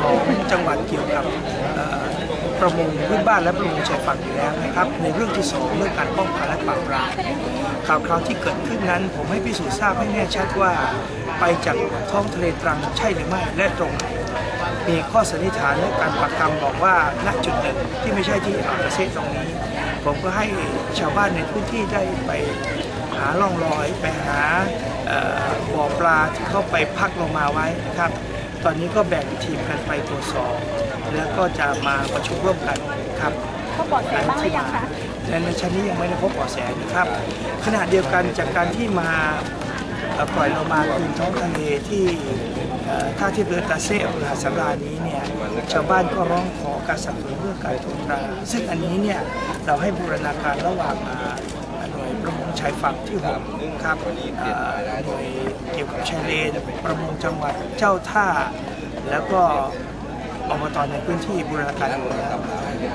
ของจังหวัดเกี่ยวกับประมงพื้นบ้านและประมงชายฝั่งอยู่แล้วนะครับในเรื่องที่สองเรื่องการป้องกันและปราบปรามข่าวคราวที่เกิดขึ้นนั้น ผมให้พิสูจน์ทราบให้แน่ชัดว่า ไปจากท้องทะเลตรังใช่หรือไม่และตรงไหนมีข้อสันนิษฐานและการประกำบอกว่าณจุดหนึ่งที่ไม่ใช่ที่อ่าวเกษตรตรงนี้ ผมก็ให้ชาวบ้านในพื้นที่ได้ไปหาล่องรอย ไปหาบ่อปลาที่เขาไปพักลงมาไว้นะครับ ตอนนี้ก็แบ่งทีมกันไปตรวจสอบแล้วก็จะมาประชุมร่วมกันครับเขาบอกแสบ้างหรือยังคะและในชั้นนี้ยังไม่ได้พบเบาะแสนะครับ ขณะเดียวกันจากการที่มาเอ่อปล่อยลงมาคืนท้องทะเลที่เอ่อท่าเทียบเรือตาเซ่อำเภอหาดสำราญนี้เนี่ยชาวบ้านก็ร้องขอการสนับสนุนเรื่องการทวงตราซึ่งอันนี้เนี่ยเราให้บูรณาการระหว่าง อ่าหน่วยประมงชายฝั่งที่หกครับเอ่อหน่วยเกี่ยวกับชายเลนประมงจังหวัดเจ้าท่า แล้วก็อบตในพื้นที่บูรณาการอยู่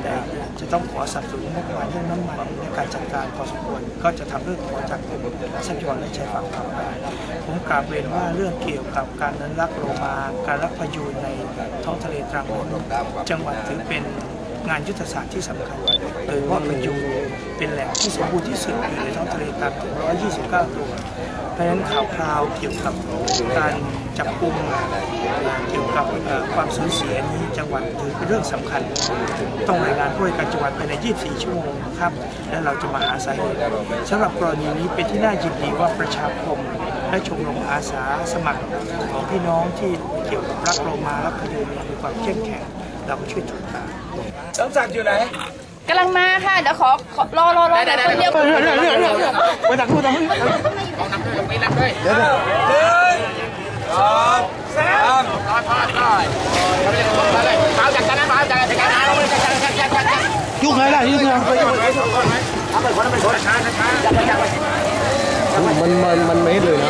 แต่จะต้องขอสับสนุนงบประมาณเรื่องน้ำมันในการจัดการพอสมควรก็จะทำเรื่องขอจากกรมทรัพยากรและชายฝั่งภาคใต้ผมกราบเรียนว่าเรื่องเกี่ยวกับการนั้นรักโลมาการรักพยูนในท้องทะเลตรังนนจังหวัดถือเป็น งานยุทธศาสตร์ที่สำคัญ โดยเฉพาะพยูเป็นแหล่งที่สมบูรณ์ที่สุดอยู่ในท้องทะเลตรังถึง129 ตัว เพราะฉะนั้นข่าวคราวเกี่ยวกับการจับกลุ่มเกี่ยวกับความสูญเสียนี้จังหวัดถือเป็นเรื่องสำคัญ ต้องรายงานผู้ว่าการจังหวัดภายใน 24 ชั่วโมงนะครับ และเราจะมาหาสาเหตุสำหรับกรณีนี้เป็นที่น่ายินดีว่าประชาคมและชมรมอาสาสมัครของพี่น้องที่เกี่ยวกับรักโลมารักพยูนมีความเข้มแข็งเราก็ช่วยจุดตา สมศักดิ์อยู่ไหนกำลังมาค่ะ เดี๋ยวขอขอรอรอรอเดี๋ยวคนเดียวไปดักดูดักดูเดี๋ยวเดี๋ยวหนึ่งสองสามยุ่งไงล่ะยุ่งไงมันมันมันไม่เลยนะเล่นเลยไม่เลย